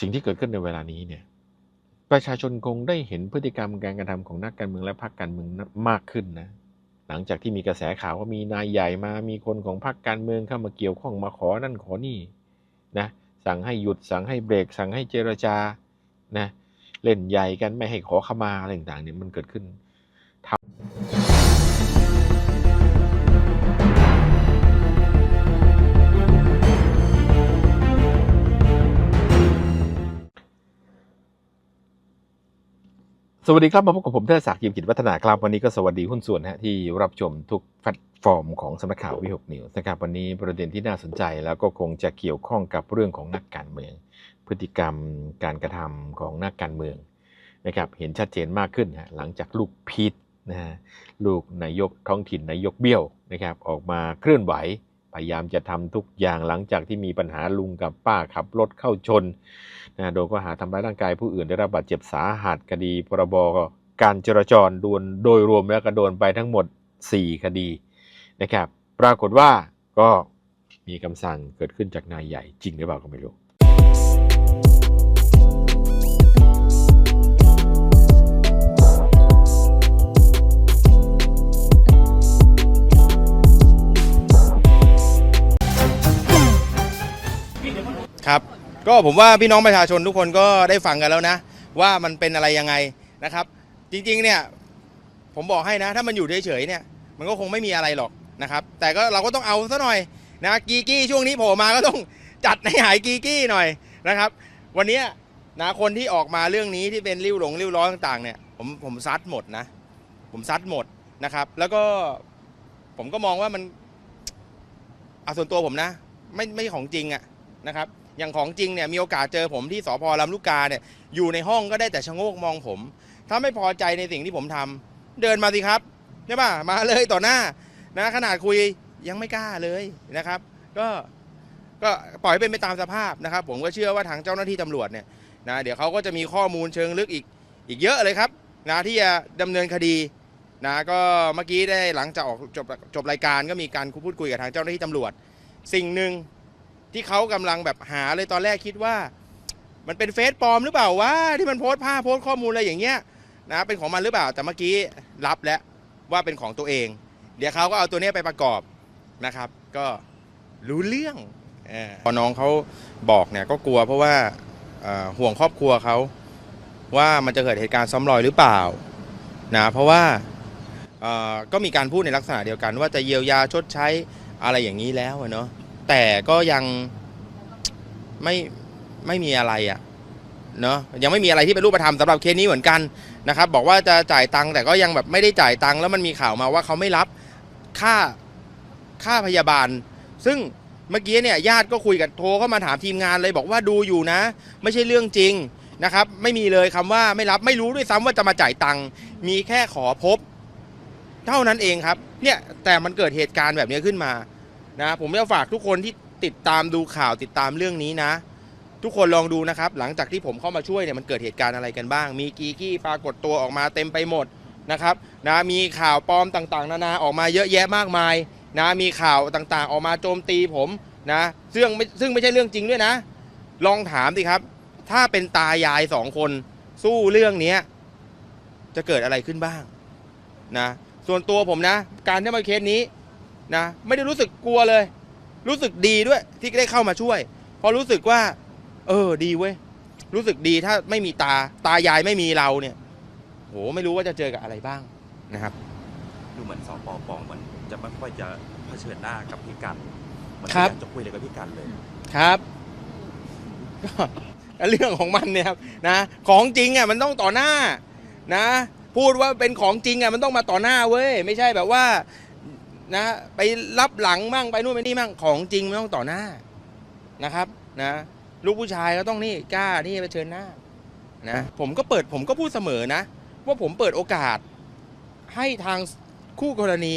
สิ่งที่เกิดขึ้นในเวลานี้เนี่ยประชาชนคงได้เห็นพฤติกรรมการกระทำของนักการเมืองและพรรคการเมืองมากขึ้นนะหลังจากที่มีกระแสข่าวว่ามีนายใหญ่มามีคนของพรรคการเมืองเข้ามาเกี่ยวข้องมาขอนั่นขอนี่นะสั่งให้หยุดสั่งให้เบรก สั่งให้เจรจานะเล่นใหญ่กันไม่ให้ขอขมาอะไรต่างๆเนี่ยมันเกิดขึ้นทำ สวัสดีครับ มาพบกับผมเทศศักดิ์ยิมกิจวัฒนาครับ วันนี้ก็สวัสดีหุ้นส่วนนะฮะที่รับชมทุกแพลตฟอร์มของสำนักข่าววิหกนิวส์นะครับวันนี้ประเด็นที่น่าสนใจแล้วก็คงจะเกี่ยวข้องกับเรื่องของนักการเมือง พฤติกรรมการกระทำของนักการเมืองนะครับเห็นชัดเจนมากขึ้นฮะหลังจากลูกพีทนะฮะลูกนายกท้องถิ่นนายกเบี้ยวนะครับออกมาเคลื่อนไหว พยายามจะทำทุกอย่างหลังจากที่มีปัญหาลุงกับป้าขับรถเข้าชนนะโดนข้อหาทำร้ายร่างกายผู้อื่นได้รับบาดเจ็บสาหัสคดีพรบการจราจรโดนโดยรวมแล้วก็โดนไปทั้งหมด 4 คดีนะครับ ปรากฏว่าก็มีคำสั่งเกิดขึ้นจากนายใหญ่จริงหรือเปล่าก็ไม่รู้ ครับก็ผมว่าพี่น้องประชาชนทุกคนก็ได้ฟังกันแล้วนะ ว่ามันเป็นอะไรยังไงนะครับ จริงๆเนี่ยผมบอกให้นะ ถ้ามันอยู่เฉยๆเนี่ย มันก็คงไม่มีอะไรหรอกนะครับ แต่ก็เราก็ต้องเอาซะหน่อยนะกีกี้ช่วงนี้โผล่มาก็ต้องจัดให้หายกีกี้หน่อยนะครับ วันนี้นะคนที่ออกมาเรื่องนี้ที่เป็นริ้วหลงริ้วร้อนต่างๆเนี่ยผมผมซัดหมดนะ ผมซัดหมดนะครับ แล้วก็ผมก็มองว่ามันเอาส่วนตัวผมนะ ไม่ไม่ของจริงอะนะครับ อย่างของจริงเนี่ยมีโอกาสเจอผมที่สพลำลูกกาเนี่ยอยู่ในห้องก็ได้แต่ชะโงกมองผม ถ้าไม่พอใจในสิ่งที่ผมทำเดินมาสิครับใช่ป่ะมาเลยต่อหน้านะขนาดคุยยังไม่กล้าเลยนะครับ ก็ก็ปล่อยเป็นไปตามสภาพนะครับ ผมก็เชื่อว่าทางเจ้าหน้าที่ตำรวจเนี่ยนะเดี๋ยวเขาก็จะมีข้อมูลเชิงลึกอีกอีกเยอะเลยครับนะที่จะดำเนินคดีนะก็เมื่อกี้ได้หลังจากออกจบจบรายการก็มีการพูดคุยกับทางเจ้าหน้าที่ตำรวจ สิ่งหนึ่ง ที่เขากำลังแบบหาเลยตอนแรกคิดว่า มันเป็นเฟซปลอมหรือเปล่าวะที่มันโพสต์ภาพโพสต์ข้อมูลอะไรอย่างเงี้ยนะเป็นของมันหรือเปล่าแต่เมื่อกี้รับแล้วว่าเป็นของตัวเอง เดี๋ยวเขาก็เอาตัวนี้ไปประกอบนะครับ ก็รู้เรื่องอพอน้องเขาบอกเนี่ยก็กลัวเพราะว่าห่วงครอบครัวเขาว่ามันจะเกิดเหตุการณ์ซ้ำรอยหรือเปล่านะเพราะว่าก็มีการพูดในลักษณะเดียวกัน ว่าจะเยียวยาชดใช้อะไรอย่างนี้แล้วเนาะ แต่ก็ยังไม่ไม่มีอะไรอะ่ะเนาะยังไม่มีอะไรที่เป็นรูปธรรมสำหรับเคสนี้เหมือนกันนะครับ บอกว่าจะจ่ายตังค์แต่ก็ยังแบบไม่ได้จ่ายตังค์แล้วมันมีข่าวมาว่าเขาไม่รับค่าค่าพยาบาล ซึ่งเมื่อกี้เนี่ยญาติก็คุยกับโทรเข้ามาถามทีมงานเลยบอกว่าดูอยู่นะ ไม่ใช่เรื่องจริงนะครับ ไม่มีเลยคำว่าไม่รับไม่รู้ด้วยซ้ำว่าจะมาจ่ายตังค์มีแค่ขอพบ เท่านั้นเองครับ เนี่ยแต่มันเกิดเหตุการณ์แบบนี้ขึ้นมา นะผมจะฝากทุกคนที่ติดตามดูข่าวติดตามเรื่องนี้นะ ทุกคนลองดูนะครับ หลังจากที่ผมเข้ามาช่วยเนี่ยมันเกิดเหตุการณ์อะไรกันบ้าง มีกีกี้ปรากฏตัวออกมาเต็มไปหมดนะครับนะมีข่าวปลอมต่างๆ นานาออกมาเยอะแยะมากมายนะมีข่าวต่างๆ ออกมาโจมตีผมนะซึ่งไม่ซึ่งไม่ใช่เรื่องจริงด้วยนะ ลองถามสิครับ ถ้าเป็นตายายสองคนสู้เรื่องเนี้จะเกิดอะไรขึ้นบ้างนะส่วนตัวผมนะ การที่มาเคสนี้ นะไม่ได้รู้สึกกลัวเลย รู้สึกดีด้วยที่ได้เข้ามาช่วย เพราะรู้สึกว่า เออดีเว้ยรู้สึกดีถ้าไม่มีตาตายายไม่มีเราเนี่ยโหไม่รู้ว่าจะเจอกับอะไรบ้างนะครับ ดูเหมือนสปปเหมือนจะไม่ค่อยจะเผชิญหน้ากับพี่กันเหมันครับอยากจะคุยอะไรกับพี่กันเลยครับก็เรื่องของมันเนี่ยครับนะ ของจริงอะมันต้องต่อหน้านะ พูดว่าเป็นของจริงอะมันต้องมาต่อหน้าเว้ยไม่ใช่แบบว่า นะไปรับหลังมั่งไปนู่นไปนี่มั่งของจริงมันต้องต่อหน้านะครับนะลูกผู้ชายก็ต้องนี่กล้าที่จะเผชิญหน้านะผมก็เปิดผมก็พูดเสมอนะ ว่าผมเปิดโอกาส ให้ทางคู่กรณี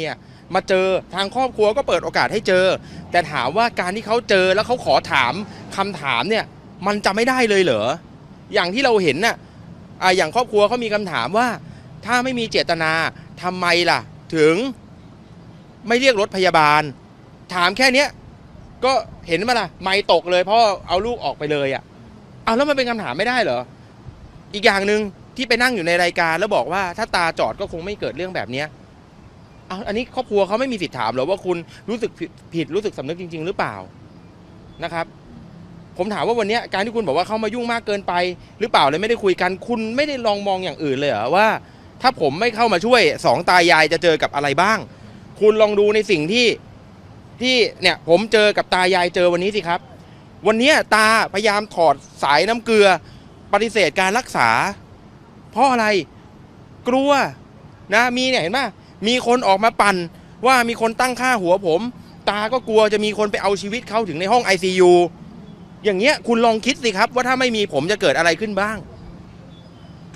มาเจอทางครอบครัวก็เปิดโอกาสให้เจอ แต่ถามว่าการที่เขาเจอแล้วเขาขอถามคำถามเนี่ย มันจะไม่ได้เลยเหรออย่างที่เราเห็นน่ะอะอย่างครอบครัวเขามีคำถามว่า ถ้าไม่มีเจตนาทำไมล่ะ ถึง ไม่เรียกรถพยาบาล ถามแค่เนี้ยก็เห็นไหมล่ะ ไม่ตกเลยเพราะเอาลูกออกไปเลยอะ่ะเอาแล้วมันเป็นคำถามไม่ได้เหรอ อีกอย่างหนึ่งที่ไปนั่งอยู่ในรายการแล้วบอกว่าถ้าตาจอดก็คงไม่เกิดเรื่องแบบเนี้ยเอาอันนี้ครอบครัวเขาไม่มีสิทธิ์ถามหรอว่าคุณรู้สึกผิดรู้สึกสำนึกจริง ๆ หรือเปล่านะครับ ผมถามว่าวันนี้การที่คุณบอกว่าเขามายุ่งมากเกินไป หรือเปล่าเลยไม่ได้คุยกัน คุณไม่ได้ลองมองอย่างอื่นเลยเหรอว่า ถ้าผมไม่เข้ามาช่วยสองตายายจะเจอกับอะไรบ้าง คุณลองดูในสิ่งที่ที่เนี่ยผมเจอกับตายายเจอวันนี้สิครับ วันนี้ตาพยายามถอดสายน้ำเกลือปฏิเสธการรักษา เพราะอะไรกลัวนะมีเนี่ยเห็นไหมมีคนออกมาปั่นว่ามีคนตั้งค่าหัวผม ตาก็กลัวจะมีคนไปเอาชีวิตเขาถึงในห้อง ICU อย่างเงี้ยคุณลองคิดสิครับ ว่าถ้าไม่มีผมจะเกิดอะไรขึ้นบ้าง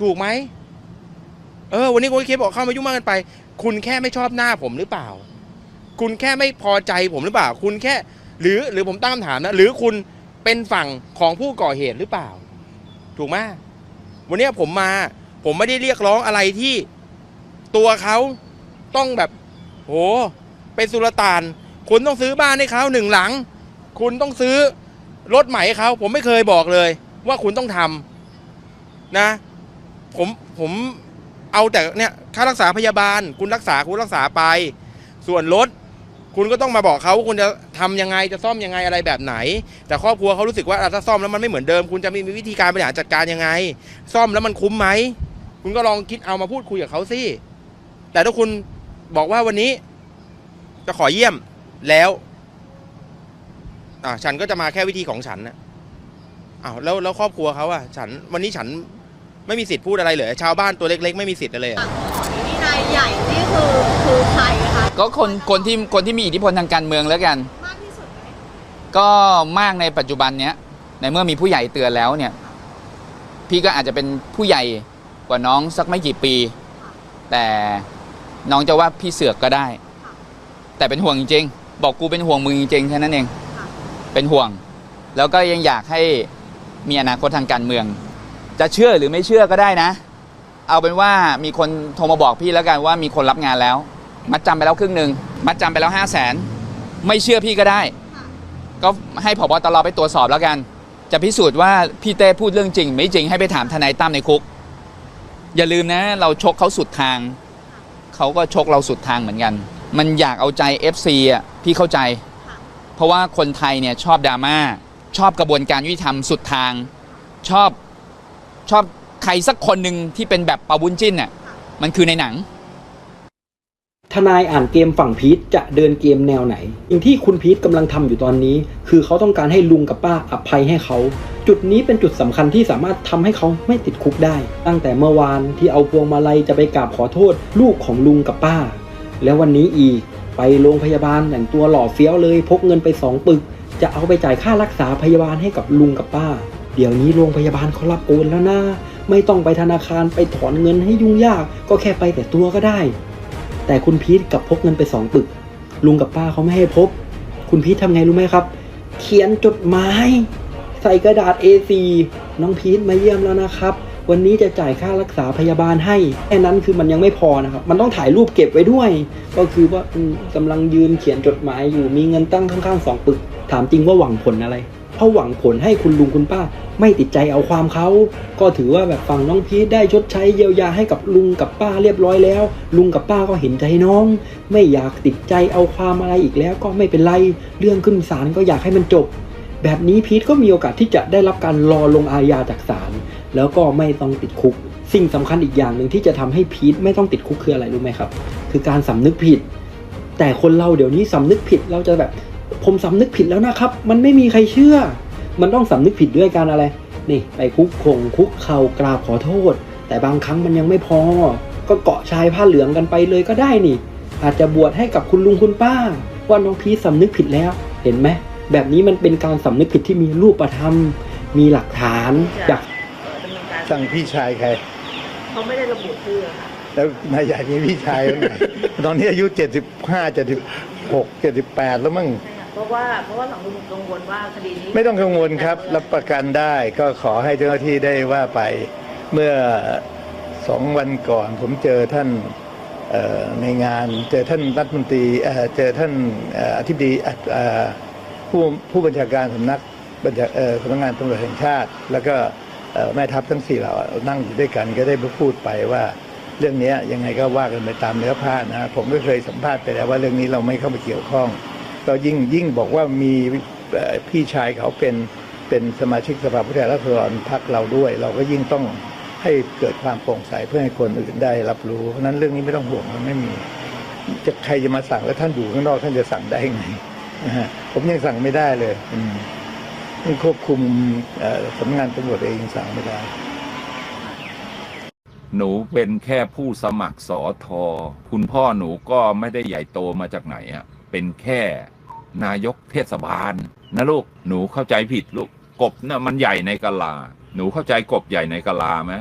ถูกไหมเออวันนี้คุณเคบอกเข้ามายุ่งมากกันไป คุณแค่ไม่ชอบหน้าผมหรือเปล่า คุณแค่ไม่พอใจผมหรือเปล่า คุณแค่ หรือหรือผมตั้งคำถามนะหรือคุณเป็นฝั่งของผู้ก่อเหตุหรือเปล่า ถูกไหมวันนี้ผมมา ผมไม่ได้เรียกร้องอะไรที่ตัวเขาต้องแบบโหเป็นสุลต่าน คุณต้องซื้อบ้านให้เขาหนึ่งหลัง คุณต้องซื้อรถใหม่ให้เขาผมไม่เคยบอกเลย ว่าคุณต้องทำนะ ผมผมเอาแต่เนี่ย ค่ารักษาพยาบาล คุณรักษาคุณรักษาไป ส่วนรถคุณก็ต้องมาบอกเขาว่าคุณจะทำยังไงจะซ่อมยังไงอะไรแบบไหน แต่ครอบครัวเขารู้สึกว่าอะถ้าซ่อมแล้วมันไม่เหมือนเดิม คุณจะมีวิธีการบริหารจัดการยังไง ซ่อมแล้วมันคุ้มไหม คุณก็ลองคิดเอามาพูดคุยกับเขาสิแต่ถ้าคุณบอกว่าวันนี้จะขอเยี่ยมแล้ว อ่าฉันก็จะมาแค่วิธีของฉันนะอ้าวแล้วแล้วครอบครัวเขาอะฉันวันนี้ฉัน ไม่มีสิทธิ์พูดอะไรเลยชาวบ้านตัวเล็ก ๆ ไม่มีสิทธิ์อะไรเลยเหรอนี่นายใหญ่นี่คือคือใครคะก็คนคนที่คนที่มีอิทธิพลทางการเมืองแล้วกัน มากที่สุดไหมก็มากในปัจจุบันเนี้ยในเมื่อมีผู้ใหญ่เตือนแล้วเนี่ย พี่ก็อาจจะเป็นผู้ใหญ่กว่าน้องสักไม่กี่ปี แต่น้องจะว่าพี่เสือกก็ได้ แต่เป็นห่วงจริงๆบอกกูเป็นห่วงมึงจริงๆแค่นั้นเอง เป็นห่วง แล้วก็ยังอยากให้มีอนาคตทางการเมือง จะเชื่อหรือไม่เชื่อก็ได้นะ เอาเป็นว่ามีคนโทรมาบอกพี่แล้วกันว่ามีคนรับงานแล้ว มัดจำไปแล้วครึ่งหนึ่งมัดจำไปแล้วห้าแสนไม่เชื่อพี่ก็ได้ ก็ให้ผบตรไปตรวจสอบแล้วกัน จะพิสูจน์ว่าพี่เต้พูดเรื่องจริง ไม่จริงให้ไปถามทนายตั้มในคุก อย่าลืมนะ เราชกเขาสุดทาง เขาก็ชกเราสุดทางเหมือนกัน มันอยากเอาใจ FC อะพี่เข้าใจ เพราะว่าคนไทยเนี่ยชอบดราม่าชอบกระบวนการยุติธรรมสุดทาง ชอบ ชอบใครสักคนหนึ่งที่เป็นแบบปาบุญจิ้นน่ะมันคือในหนัง ทนายอ่านเกมฝั่งพีทจะเดินเกมแนวไหนสิ่งที่คุณพีทกำลังทำอยู่ตอนนี้ คือเขาต้องการให้ลุงกับป้าอภัยให้เขา จุดนี้เป็นจุดสำคัญที่สามารถทำให้เขาไม่ติดคุกได้ ตั้งแต่เมื่อวานที่เอาพวงมาลัยจะไปกราบขอโทษ ลูกของลุงกับป้า แล้ววันนี้อีก ไปโรงพยาบาลแต่งตัวหล่อเฟี้ยวเลย พกเงินไปสองปึก จะเอาไปจ่ายค่ารักษาพยาบาลให้กับลุงกับป้า เดี๋ยวนี้โรงพยาบาลเขารับโอนแล้วนะ ไม่ต้องไปธนาคารไปถอนเงินให้ยุ่งยาก ก็แค่ไปแต่ตัวก็ได้ แต่คุณพีทกับพกเงินไปสองปึก ลุงกับป้าเขาไม่ให้พบ คุณพีททำไงรู้ไหมครับ เขียนจดหมายใส่กระดาษ A4 น้องพีทมาเยี่ยมแล้วนะครับ วันนี้จะจ่ายค่ารักษาพยาบาลให้ แค่นั้นคือมันยังไม่พอนะครับ มันต้องถ่ายรูปเก็บไว้ด้วย ก็คือว่าอืมกำลังยืนเขียนจดหมายอยู่ มีเงินตั้งข้างๆสองปึก ถามจริงว่าหวังผลอะไร เพราะหวังผลให้คุณลุงคุณป้า ไม่ติดใจเอาความเขา ก็ถือว่าแบบฝั่งน้องพีทได้ชดใช้เยียวยาให้กับลุงกับป้าเรียบร้อยแล้ว ลุงกับป้าก็เห็นใจน้อง ไม่อยากติดใจเอาความอะไรอีกแล้วก็ไม่เป็นไร เรื่องขึ้นศาลก็อยากให้มันจบ แบบนี้พีทก็มีโอกาสที่จะได้รับการรอลงอาญาจากศาลแล้วก็ไม่ต้องติดคุก สิ่งสำคัญอีกอย่างหนึ่งที่จะทำให้พีทไม่ต้องติดคุกคืออะไรรู้ไหมครับ คือการสำนึกผิด แต่คนเราเดี๋ยวนี้สำนึกผิดเราจะแบบ ผมสำนึกผิดแล้วนะครับ มันไม่มีใครเชื่อ มันต้องสำนึกผิดด้วยการอะไร นี่ไปคุกคงคุกเข่ากราบขอโทษ แต่บางครั้งมันยังไม่พอ ก็เกาะชายผ้าเหลืองกันไปเลยก็ได้นี่ อาจจะบวชให้กับคุณลุงคุณป้า ว่าน้องพีชสำนึกผิดแล้ว เห็นไหมแบบนี้มันเป็นการสำนึกผิดที่มีรูปธรรม มีหลักฐานอยากดำเนินการสั่งพี่ชายใครเขาไม่ได้ระบุชื่อค่ะ แล้วนายใหญ่มีพี่ชายคนไหนตอนนี้อายุเจ็ดสิบห้าเจ็ดสิบหกเจ็ดสิบแปดแล้วมั้ง เพราะว่าเพราะว่าสังคมกังวลว่าคดีนี้ไม่ต้องกังวลครับ รับประกันได้ก็ขอให้เจ้าหน้าที่ได้ว่าไปเมื่อสองวันก่อน ผมเจอท่านในงาน เจอท่านรัฐมนตรีเอ่อเจอท่านอธิบดีผู้ผู้บัญชาการสำนักบรรยาสำนักงานตำรวจแห่งชาติ แล้วก็แม่ทัพทั้งสี่เหล่านั่งอยู่ด้วยกันก็ได้พูดไปว่าเรื่องนี้ยยังไงก็ว่ากันไปตามเนื้อผ้านะผมก็เคยสัมภาษณ์ไปแล้วว่าเรื่องนี้เราไม่เข้าไปเกี่ยวข้อง ก็ยิ่งยิ่งบอกว่ามีพี่ชายเขาเป็นเป็นสมาชิกสภาผู้แทนราษฎรพรรคเราด้วย เราก็ยิ่งต้องให้เกิดความโปร่งใสเพื่อให้คนอื่นได้รับรู้ เพราะนั้นเรื่องนี้ไม่ต้องห่วงมันไม่มีจะใครจะมาสั่งแล้วท่านอยู่ข้างนอกท่านจะสั่งได้ไงผมยังสั่งไม่ได้เลยอืมต้องควบคุมสำนักงานตำรวจเองยังสั่งไม่ได้ หนูเป็นแค่ผู้สมัครสอทอคุณพ่อหนูก็ไม่ได้ใหญ่โตมาจากไหนอะเป็นแค่ นายกเทศบาล นะลูกหนูเข้าใจผิดลูกกบน่ะมันใหญ่ในกะลา หนูเข้าใจกบใหญ่ในกะลาไหม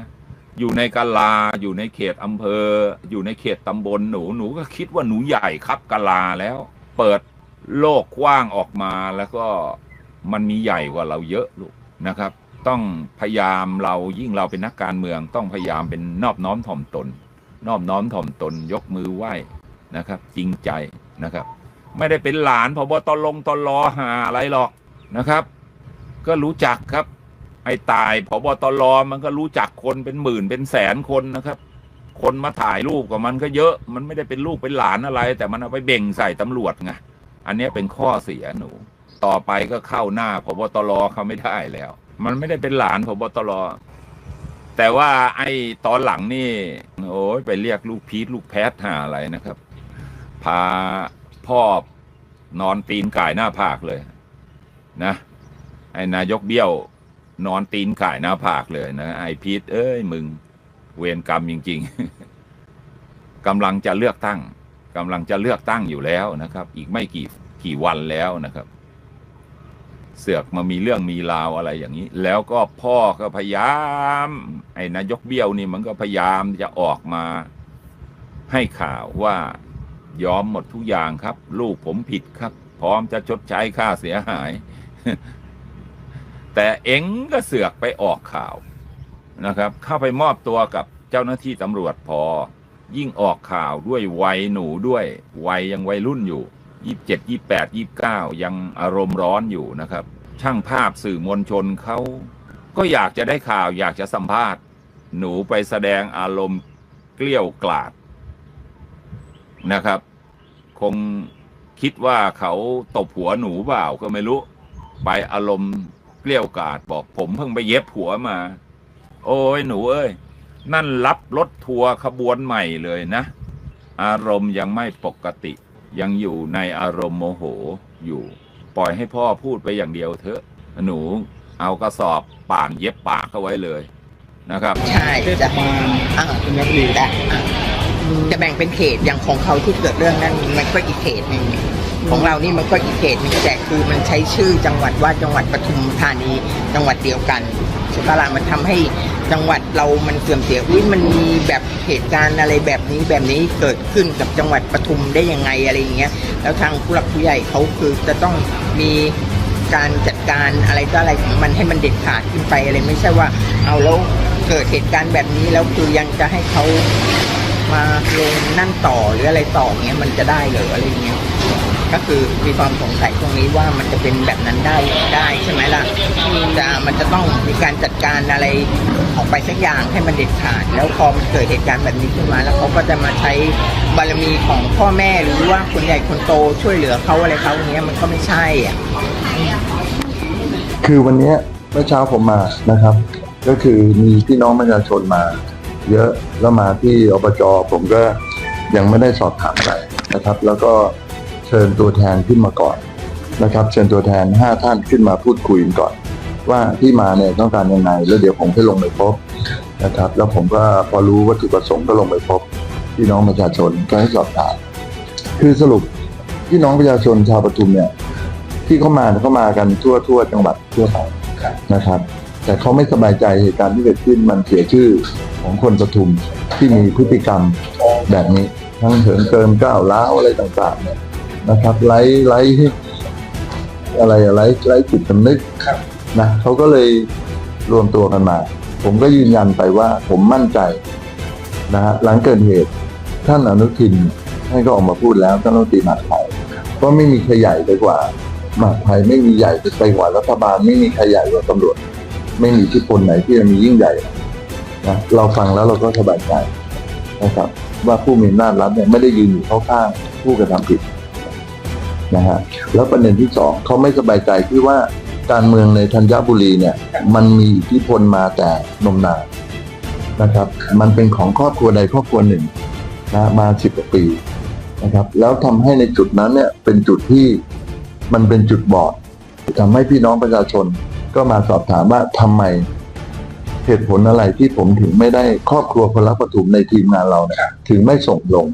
อยู่ในกะลาอยู่ในเขตอำเภอ อยู่ในเขตตำบลหนูหนูก็คิดว่าหนูใหญ่ครับกะลาแล้ว เปิดโลกกว้างออกมาแล้วก็มันมีใหญ่กว่าเราเยอะลูกนะครับ ต้องพยายามเรายิ่งเราเป็นนักการเมือง ต้องพยายามเป็นนอบน้อมถ่อมตน นอบน้อมถ่อมตน ยกมือไหว้นะครับ จริงใจนะครับ ไม่ได้เป็นหลานพบตลงตลอหาอะไรหรอกนะครับ ก็รู้จักครับ ไอ้ตายพบตรมันก็รู้จักคนเป็นหมื่นเป็นแสนคนนะครับ คนมาถ่ายรูปกับมันก็เยอะ มันไม่ได้เป็นลูกเป็นหลานอะไร แต่มันเอาไปเบ่งใส่ตำรวจไงอันนี้เป็นข้อเสียหนู ต่อไปก็เข้าหน้าพบตรเขาไม่ได้แล้ว มันไม่ได้เป็นหลานพบตรแต่ว่าไอ้ตอนหลังนี่ โอ้ยไปเรียกลูกพีทลูกแพทหาอะไรนะครับ พา พ่อนอนตีนก่ายหน้าผากเลยนะไอ้นายกเบี้ยวนอนตีนก่ายหน้าผากเลยนะไอ้พีทเอ้ยมึงเวรกรรมจริง ๆกำลังจะเลือกตั้งกำลังจะเลือกตั้งอยู่แล้วนะครับ อีกไม่กี่กี่วันแล้วนะครับ เสือกมามีเรื่องมีราวอะไรอย่างนี้ แล้วก็พ่อก็พยายาม ไอ้นายกเบี้ยวนี่มันก็พยายามจะออกมาให้ข่าวว่า ยอมหมดทุกอย่างครับ ลูกผมผิดครับ พร้อมจะชดใช้ค่าเสียหาย แต่เอ็งก็เสือกไปออกข่าวนะครับ เข้าไปมอบตัวกับเจ้าหน้าที่ตำรวจพอ ยิ่งออกข่าวด้วยวัยหนูด้วย วัยยังวัยรุ่นอยู่ยี่สิบเจ็ดยี่แปดยี่บเก้ายังอารมณ์ร้อนอยู่นะครับ ช่างภาพสื่อมวลชนเขาก็อยากจะได้ข่าวอยากจะสัมภาษณ์ หนูไปแสดงอารมณ์เกลี้ยวกล่อดนะครับ คงคิดว่าเขาตบหัวหนูเปล่าก็ไม่รู้ ไปอารมณ์เกลี้ยวกล่อดบอกผมเพิ่งไปเย็บหัวมา โอ้ยหนูเอ้ย นั่นรับรถทัวร์ขบวนใหม่เลยนะ อารมณ์ยังไม่ปกติ ยังอยู่ในอารมณ์โมโหอยู่ ปล่อยให้พ่อพูดไปอย่างเดียวเถอะ หนูเอากระสอบป่านเย็บปากเข้าไว้เลยนะครับ ใช่จะอ่าแต่อ่า จะแบ่งเป็นเขตอย่างของเขาที่เกิดเรื่องนั้นมันก็อีกเขตหนึ่งของเรานี่มันก็อีกเขตหนึงแต่คือมันใช้ชื่อจังหวัดว่าจังหวัดปทุมธานีจังหวัดเดียวกันใช่ปะล่ะมันทำให้จังหวัดเรามันเสื่อมเสียอุ้ยมันมีแบบเหตุการณ์อะไรแบบนี้แบบนี้เกิดขึ้นกับจังหวัดปทุมได้ยังไงอะไรอย่างเงี้ยแล้วทางผู้หลักผู้ใหญ่เขาคือจะต้องมีการจัดการอะไรก็อะไรของมันให้มันเด็ดขาดขึ้นไปอะไรไม่ใช่ว่า เอาแล้วเกิดเหตุการณ์แบบนี้แล้วคือยังจะให้เขา มาลงนั่นต่อหรืออะไรต่อเงี้ยมันจะได้เหรืออะไรเงี้ยก็คือมีความสงสัยตรงนี้ว่ามันจะเป็นแบบนั้นได้ได้ใช่ไหมล่ะจะมันจะต้องมีการจัดการอะไรออกไปสักอย่างให้มันเด็ดขาด แล้วพอมันเกิดเหตุการณ์แบบนี้ขึ้นมา แล้วเขาก็จะมาใช้บารมีของพ่อแม่หรือว่าคนใหญ่คนโตช่วยเหลือเขาอะไรเขาอย่างเงี้ยมันก็ไม่ใช่อะคือวันเนี้ยเมื่อเช้าผมมานะครับ ก็คือมีพี่น้องประชาชนมา เยอะแล้วมาที่อบจผมก็ยังไม่ได้สอบถามอะไรนะครับ แล้วก็เชิญตัวแทนขึ้นมาก่อนนะครับ เชิญตัวแทนห้าท่านขึ้นมาพูดคุยก่อน ว่าที่มาเนี่ยต้องการยังไง แล้วเดี๋ยวผมให้ลงไปพบนะครับ แล้วผมก็พอรู้วัตถุประสงค์ก็ลงไปพบพี่น้องประชาชนก็ให้สอบถามคือสรุปพี่น้องประชาชนชาวปทุมเนี่ย ที่เขามาเนี่ยเขามากันทั่วทั่วจังหวัดทั่วไปนะครับ แต่เขาไม่สบายใจเหตุการณ์ที่เกิดขึ้นมันเสียชื่อของคนปทุมที่มีพฤติกรรมแบบนี้ ทั้งเถิงเกินก้าวร้าวอะไรต่างๆเนี่ยนะครับไร้ไร้อะไรอะไร้ไร้จิตสำนึกนะเขาก็เลยรวมตัวกันมา ผมก็ยืนยันไปว่าผมมั่นใจนะฮะหลังเกิดเหตุท่านอนุทินท่านก็ออกมาพูดแล้วท่านรัฐมนตรีมหาดไทยว่าไม่มีใครใหญ่ไปกว่ามหาดไทยไม่มีใหญ่ไปกว่ารัฐบาลไม่มีใครใหญ่กว่าตำรวจ ไม่มีอิทธิพลไหนที่จะมียิ่งใหญ่นะเราฟังแล้วเราก็สบายใจนะครับ ว่าผู้มีอำนาจรัฐเนี่ยไม่ได้ยืนอยู่เข้าข้างผู้กระทำผิดนะฮะแล้วประเด็นที่สองเขาไม่สบายใจที่ว่าการเมืองในธัญบุรีเนี่ย มันมีอิทธิพลมาแต่นมนานนะครับ มันเป็นของครอบครัวใดครอบครัวหนึ่งนะมาสิบกว่าปีนะครับ แล้วทำให้ในจุดนั้นเนี่ยเป็นจุดที่มันเป็นจุดบอดทำให้พี่น้องประชาชน ก็มาสอบถามว่าทำไมเหตุผลอะไรที่ผมถึงไม่ได้ครอบครัวพลปฐุมในทีมงานเราเนี่ยถึงไม่ส่งลง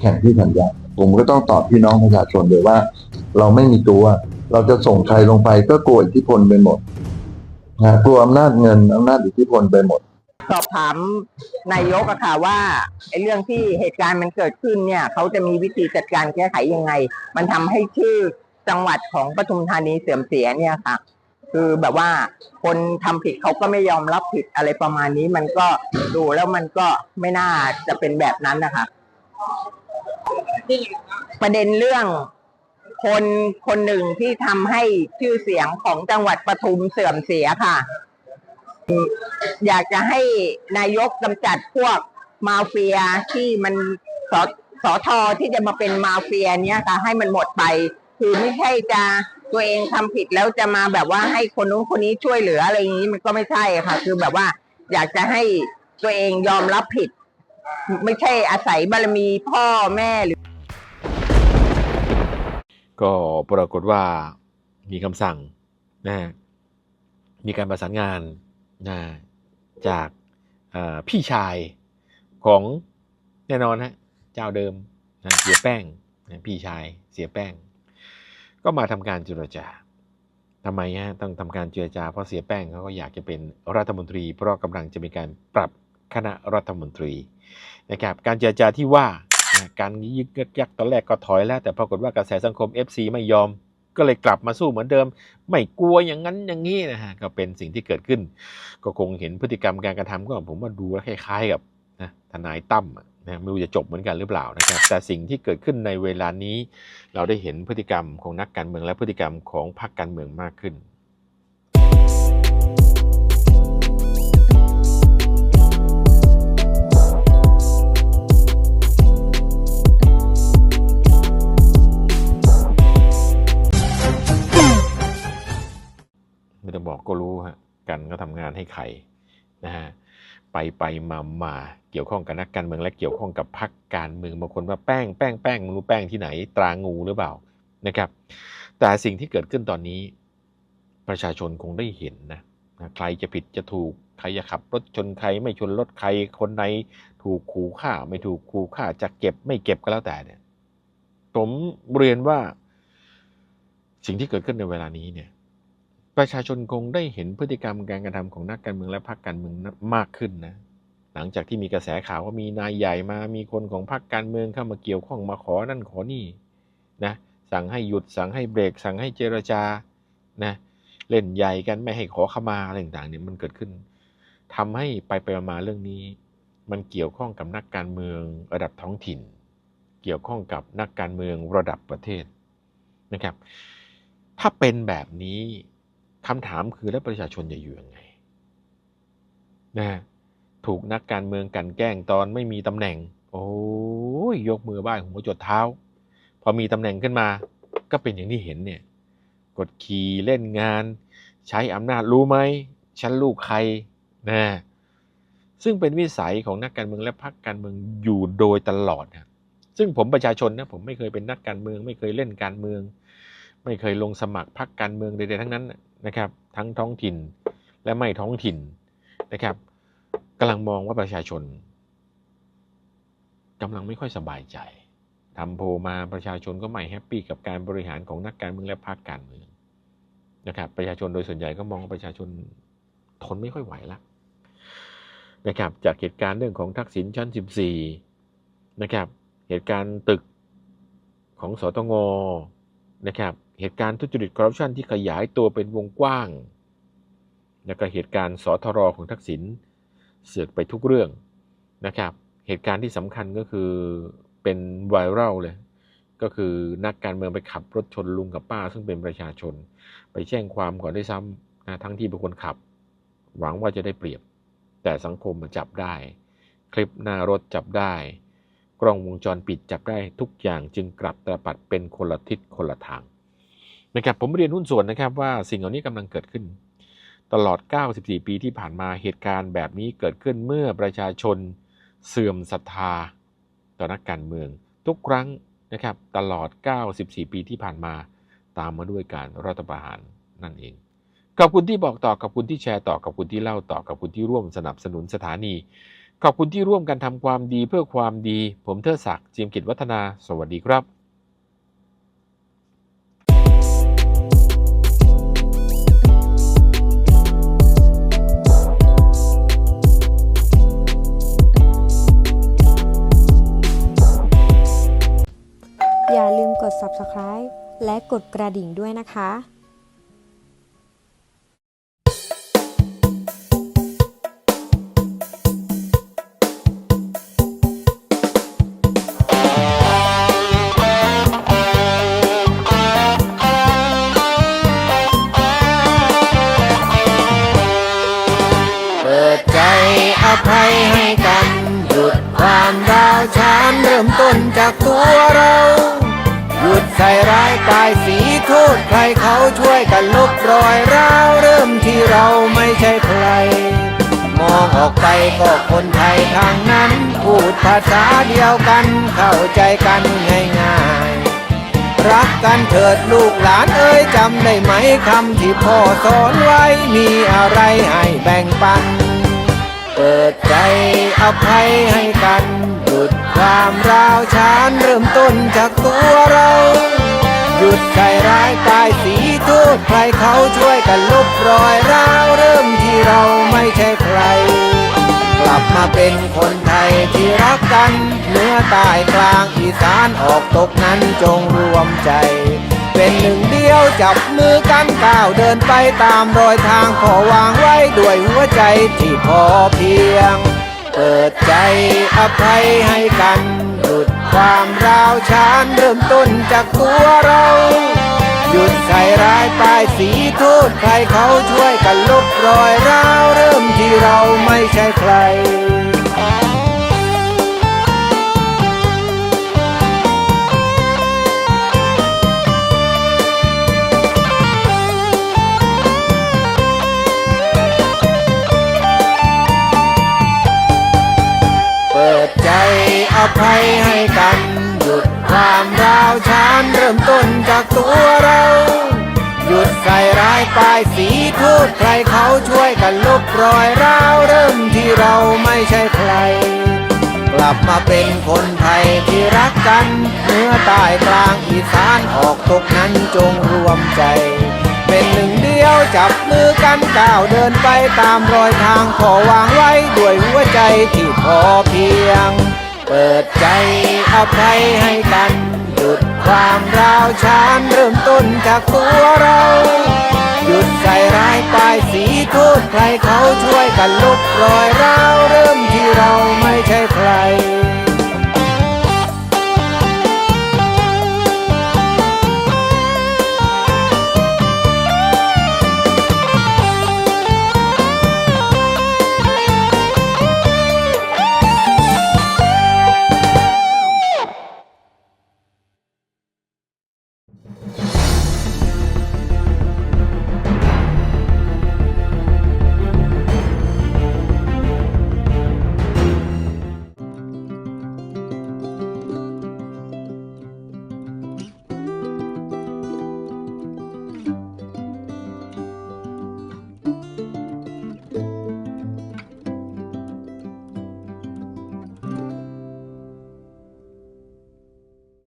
แข่งที่ธัญญาผมก็ต้องตอบพี่น้องประชาชนเลยว่า เราไม่มีตัว เราจะส่งใครลงไปก็กลัวอิทธิพลไปหมดนะกลัวอำนาจเงินอำนาจอิทธิพลไปหมด สอบถามนายกอะค่ะว่าไอ้เรื่องที่เหตุการณ์มันเกิดขึ้นเนี่ย เขาจะมีวิธีจัดการแก้ไขยังไง มันทำให้ชื่อจังหวัดของปทุมธานีเสื่อมเสียเนี่ยค่ะ คือแบบว่าคนทำผิดเขาก็ไม่ยอมรับผิดอะไรประมาณนี้ มันก็ดูแล้วมันก็ไม่น่าจะเป็นแบบนั้นนะคะประเด็นเรื่องคนคนหนึ่งที่ทำให้ชื่อเสียงของจังหวัดปทุมเสื่อมเสียค่ะ อยากจะให้นายกกำจัดพวกมาเฟียที่มันสสอทอที่จะมาเป็นมาเฟียเนี้ยค่ะ ให้มันหมดไป คือไม่ใช่จะ ตัวเองทำผิดแล้วจะมาแบบว่าให้คนนู้นคนนี้ช่วยเหลืออะไรอย่างนี้มันก็ไม่ใช่ค่ะ คือแบบว่า อยากจะให้ตัวเองยอมรับผิด ไม่ใช่อาศัยบารมีพ่อแม่หรือ ก็ปรากฏว่ามีคำสั่งนะมีการประสานงานนะจากพี่ชายของแน่นอนฮะเจ้าเดิมนะเสียแป้งนะพี่ชายเสียแป้ง ก็มาทำการเจรจาทำไมฮะต้องทำการเจรจาเพราะเสียแป้งเขาก็อยากจะเป็นรัฐมนตรี เพราะกำลังจะมีการปรับคณะรัฐมนตรีนะครับการเจรจาที่ว่าการยึกยักตอนแรกก็ถอยแล้ว แต่ปรากฏว่ากระแสสังคม FC ไม่ยอม ก็เลยกลับมาสู้เหมือนเดิม ไม่กลัวอย่างนั้นอย่างนี้นะฮะก็เป็นสิ่งที่เกิดขึ้น ก็คงเห็นพฤติกรรมการกระทำก็ผมว่าดูแลคล้ายๆกับนะทนายตั้มอะ นะไม่รู้จะจบเหมือนกันหรือเปล่านะครับ แต่สิ่งที่เกิดขึ้นในเวลานี้ เราได้เห็นพฤติกรรมของนักการเมืองและพฤติกรรมของพรรคการเมืองมากขึ้นไม่ต้องบอกก็รู้ฮะกันก็ทำงานให้ใคร ไปไปมามาเกี่ยวข้องกับนักการเมืองและเกี่ยวข้องกับพรรคการเมืองบางคนว่าแป้งแป้งแป้งมรู้แป้งที่ไหน ตรางูหรือเปล่านะครับ แต่สิ่งที่เกิดขึ้นตอนนี้ ประชาชนคงได้เห็นนะใครจะผิดจะถูกใครจะขับรถชนใครไม่ชนรถใครคนไหนถูกขู่ฆ่า ไม่ถูกขู่ฆ่าจะเก็บไม่เก็บก็แล้วแต่เนี่ยผมเรียนว่า สิ่งที่เกิดขึ้นในเวลานี้เนี่ย ประชาชนคงได้เห็นพฤติกรรมการกระทำของนักการเมืองและพรรคการเมืองมากขึ้นนะ หลังจากที่มีกระแสข่าวว่ามีนายใหญ่มา มีคนของพรรคการเมืองเข้ามาเกี่ยวข้องมาขอนั่นขอนี่นะ สั่งให้หยุดสั่งให้เบรก สั่งให้เจรจา นะ เล่นใหญ่กันไม่ให้ขอขมาอะไรต่างๆเนี่ยมันเกิดขึ้นทำให้ไปไปมาเรื่องนี้ มันเกี่ยวข้องกับนักการเมืองระดับท้องถิ่น เกี่ยวข้องกับนักการเมืองระดับประเทศนะครับ ถ้าเป็นแบบนี้ คำถามคือแล้วประชาชนจะอยู่ยังไงนะถูกนักการเมืองกันแกล้งตอนไม่มีตำแหน่ง โอ้ยยกมือไหว้หัวจดเท้า พอมีตำแหน่งขึ้นมา ก็เป็นอย่างที่เห็นเนี่ย กดขี่เล่นงาน ใช้อำนาจรู้ไหมฉันลูกใครนะซึ่งเป็นวิสัยของนักการเมืองและพรรคการเมืองอยู่โดยตลอดนะซึ่งผมประชาชนนะผมไม่เคยเป็นนักการเมือง ไม่เคยเล่นการเมือง ไม่เคยลงสมัครพรรคการเมืองใดๆทั้งนั้น นะครับ ทั้งท้องถิ่นและไม่ท้องถิ่นนะครับกำลังมองว่าประชาชนกำลังไม่ค่อยสบายใจทำโพมาประชาชนก็ไม่แฮปปี้กับการบริหารของนักการเมืองและพรรคการเมืองนะครับ ประชาชนโดยส่วนใหญ่ก็มองว่าประชาชนทนไม่ค่อยไหวแล้วนะครับ จากเหตุการณ์เรื่องของทักษิณชั้น 14 นะครับ เหตุการณ์ตึกของสตงนะครับ เหตุการณ์ทุจริตคอร์รัปชันที่ขยายตัวเป็นวงกว้าง แล้วก็เหตุการณ์สทรของทักษิณเสือกไปทุกเรื่องนะครับ เหตุการณ์ที่สำคัญก็คือเป็นไวรัลเลย ก็คือนักการเมืองไปขับรถชนลุงกับป้า ซึ่งเป็นประชาชน ไปแจ้งความก่อนได้วยซ้ำนะทั้งที่เป็นคนขับ หวังว่าจะได้เปรียบ แต่สังคมมาจับได้ คลิปหน้ารถจับได้ กล้องวงจรปิดจับได้ทุกอย่างจึงกลับตรปัดเป็นคนละทิศคนละทาง นะครับผมเรียนหุ้นส่วนนะครับว่าสิ่งเหล่านี้กำลังเกิดขึ้น ตลอด 94 ปีที่ผ่านมาเหตุการณ์แบบนี้เกิดขึ้นเมื่อประชาชนเสื่อมศรัทธาต่อนักการเมือง ทุกครั้งนะครับตลอด 94 ปีที่ผ่านมาตามมาด้วยการรัฐประหารนั่นเองขอบคุณที่บอกต่อขอบคุณที่แชร์ต่อขอบคุณที่เล่าต่อขอบคุณที่ร่วมสนับสนุนสถานี ขอบคุณที่ร่วมกันทำความดีเพื่อความดี ผมเทิดศักดิ์จียมกิจวัฒนา สวัสดีครับ subscribe และกดกระดิ่งด้วยนะคะเปิดใจอภัยให้กัน หยุดความร้าวฉานเริ่มต้นจากตัวเรา ใส่ร้ายตายสีโทษใครเขาช่วยกันลบรอยร้าวเริ่มที่เราไม่ใช่ใคร มองออกไปก็คนไทยทางนั้น พูดภาษาเดียวกันเข้าใจกันง่ายๆ รักกันเถิดลูกหลานเอ้ยจำได้ไหมคำที่พ่อสอนไว้มีอะไรให้แบ่งปัน เปิดใจอภัยให้กันหยุดความร้าวฉานเริ่มต้นจากตัวเรา หยุดใส่ร้ายตายสีโทษใครเขาช่วยกันลบรอยร้าวเริ่มที่เราไม่ใช่ใคร กลับมาเป็นคนไทยที่รักกันเหนื้อใต้กลางอีสานออกตกนั้นจงรวมใจ เป็นหนึ่งเดียวจับมือกันก้าวเดินไปตามรอยทางขอวางไว้ด้วยหัวใจที่พอเพียง เปิดใจอภัยให้กันหยุดความร้าวฉานเริ่มต้นจากตัวเรา หยุดใส่ร้ายป้ายสีโทษใครเขาช่วยกันลบรอยร้าวเริ่มที่เราไม่ใช่ใคร อภัยให้กันหยุดความร้าวฉานเริ่มต้นจากตัวเรา หยุดใส่ร้ายป้ายสีโทษใครเขาช่วยกันลบรอยร้าวเริ่มที่เราไม่ใช่ใคร กลับมาเป็นคนไทยที่รักกันเหนื้อใต้กลางอีสานออกตกนั้นจงรวมใจ เป็นหนึ่ง จับมือกันก้าวเดินไปตามรอยทางขอวางไว้ด้วยหัวใจที่พอเพียง เปิดใจอภัยให้กัน หยุดความร้าวฉานเริ่มต้นจากตัวเรา หยุดใส่ร้ายป้ายสีโทษใครเขาช่วยกันลบรอยร้าวเริ่มที่เราไม่ใช่ใคร